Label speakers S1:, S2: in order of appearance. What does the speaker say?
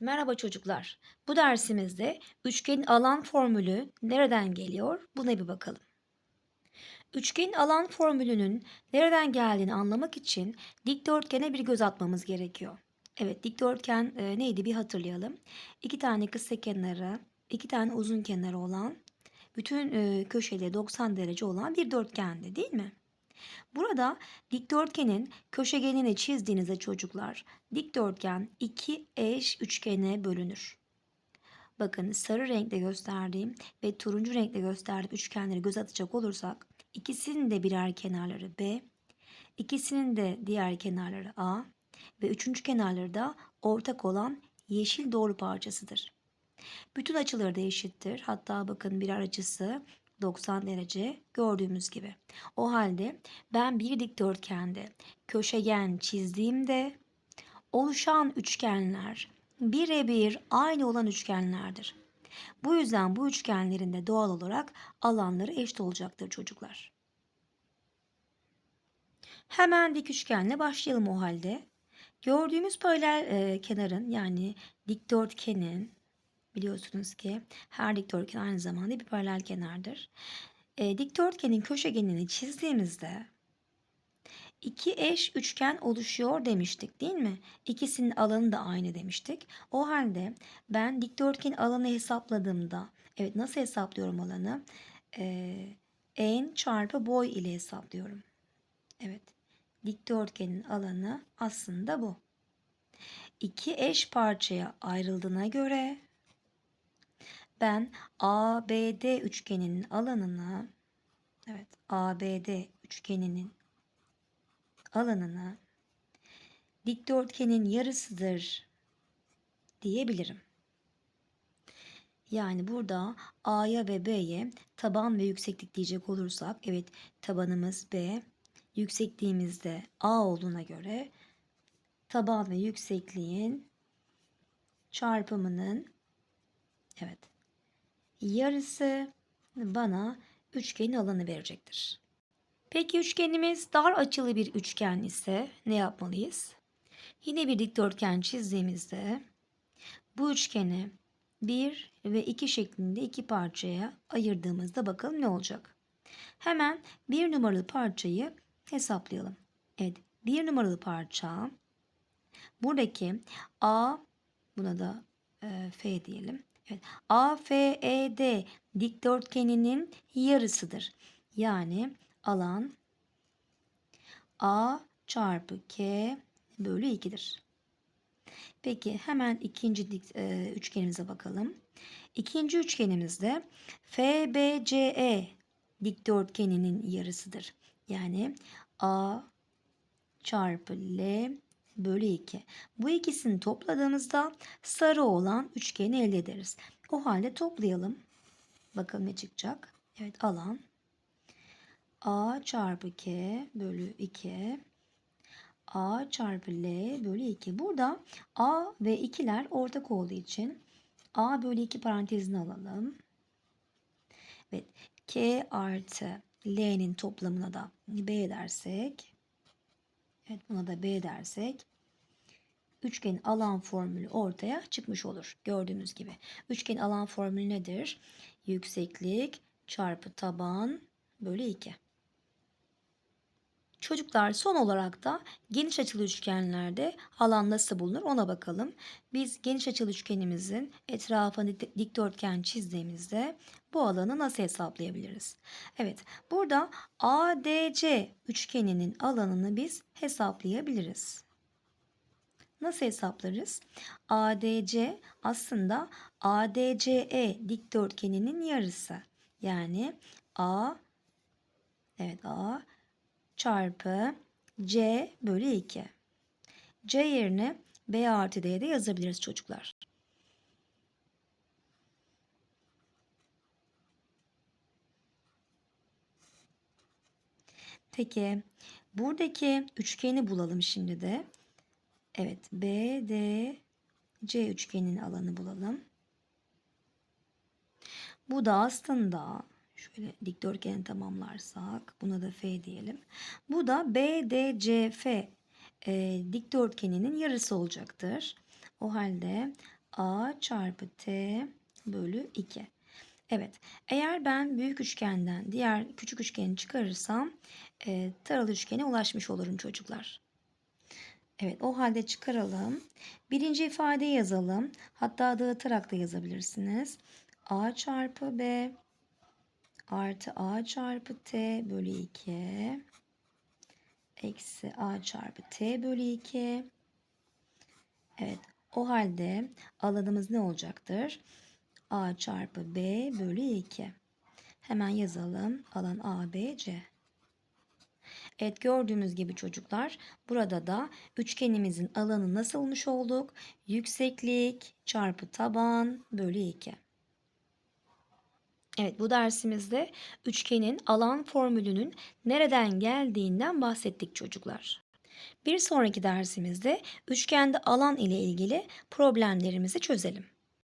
S1: Merhaba çocuklar. Bu dersimizde üçgenin alan formülü nereden geliyor? Buna bir bakalım. Üçgenin alan formülünün nereden geldiğini anlamak için dikdörtgene bir göz atmamız gerekiyor. Evet, dikdörtgen e, neydi bir hatırlayalım. İki tane kısa kenarı, iki tane uzun kenarı olan, bütün e, köşeleri 90 derece olan bir dörtgendi değil mi? Burada dikdörtgenin köşegenini çizdiğinizde çocuklar dikdörtgen iki eş üçgene bölünür. Bakın sarı renkle gösterdiğim ve turuncu renkle gösterdiğim üçgenleri göz atacak olursak ikisinin de birer kenarları B, ikisinin de diğer kenarları A ve üçüncü kenarları da ortak olan yeşil doğru parçasıdır. Bütün açıları da eşittir. Hatta bakın birer açısı 90 derece gördüğümüz gibi. O halde ben bir dikdörtgende köşegen çizdiğimde oluşan üçgenler birebir aynı olan üçgenlerdir. Bu yüzden bu üçgenlerin de doğal olarak alanları eşit olacaktır çocuklar. Hemen dik üçgenle başlayalım o halde. Gördüğümüz paralel e, kenarın yani dikdörtgenin biliyorsunuz ki her dikdörtgen aynı zamanda bir paralel kenardır. E, dikdörtgenin köşegenini çizdiğimizde iki eş üçgen oluşuyor demiştik değil mi? İkisinin alanı da aynı demiştik. O halde ben dikdörtgen alanı hesapladığımda evet nasıl hesaplıyorum alanı? E, en çarpı boy ile hesaplıyorum. Evet dikdörtgenin alanı aslında bu. İki eş parçaya ayrıldığına göre ben ABD üçgeninin alanını evet ABD üçgeninin alanını dikdörtgenin yarısıdır diyebilirim. Yani burada A'ya ve B'ye taban ve yükseklik diyecek olursak evet tabanımız B, yüksekliğimiz de A olduğuna göre taban ve yüksekliğin çarpımının evet yarısı bana üçgenin alanı verecektir. Peki üçgenimiz dar açılı bir üçgen ise ne yapmalıyız? Yine bir dikdörtgen çizdiğimizde bu üçgeni 1 ve 2 şeklinde iki parçaya ayırdığımızda bakalım ne olacak? Hemen bir numaralı parçayı hesaplayalım. Evet, bir numaralı parça buradaki A buna da e, F diyelim. Evet, AFED dikdörtgeninin yarısıdır. Yani alan A çarpı K bölü 2'dir. Peki hemen ikinci dik, e, üçgenimize bakalım. İkinci üçgenimizde FBCE dikdörtgeninin yarısıdır. Yani A çarpı L bölü 2. Bu ikisini topladığımızda sarı olan üçgeni elde ederiz. O halde toplayalım. Bakalım ne çıkacak. Evet alan A çarpı K bölü 2 A çarpı L bölü 2. Burada A ve 2'ler ortak olduğu için A bölü 2 parantezini alalım. Evet. K artı L'nin toplamına da B dersek. Evet buna da B dersek. Üçgenin alan formülü ortaya çıkmış olur. Gördüğünüz gibi. Üçgenin alan formülü nedir? Yükseklik çarpı taban bölü 2. Çocuklar son olarak da geniş açılı üçgenlerde alan nasıl bulunur ona bakalım. Biz geniş açılı üçgenimizin etrafını dikdörtgen çizdiğimizde bu alanı nasıl hesaplayabiliriz? Evet burada ADC üçgeninin alanını biz hesaplayabiliriz. Nasıl hesaplarız? ADC aslında ADCE dikdörtgeninin yarısı. Yani A evet A çarpı C bölü 2. C yerine B artı D'ye de yazabiliriz çocuklar. Peki buradaki üçgeni bulalım şimdi de. Evet B, D, C üçgenin alanı bulalım. Bu da aslında Şöyle dikdörtgeni tamamlarsak buna da F diyelim. Bu da BDCF e, dikdörtgeninin yarısı olacaktır. O halde A çarpı T bölü 2. Evet, eğer ben büyük üçgenden diğer küçük üçgeni çıkarırsam e, taralı üçgene ulaşmış olurum çocuklar. Evet, o halde çıkaralım. Birinci ifadeyi yazalım. Hatta dağıtarak da yazabilirsiniz. A çarpı B artı A çarpı T bölü 2 eksi A çarpı T bölü 2 Evet, o halde alanımız ne olacaktır? A çarpı B bölü 2. Hemen yazalım. Alan A, B, C. Evet gördüğümüz gibi çocuklar burada da üçgenimizin alanı nasılmış olduk? Yükseklik çarpı taban bölü 2. Evet bu dersimizde üçgenin alan formülünün nereden geldiğinden bahsettik çocuklar. Bir sonraki dersimizde üçgende alan ile ilgili problemlerimizi çözelim.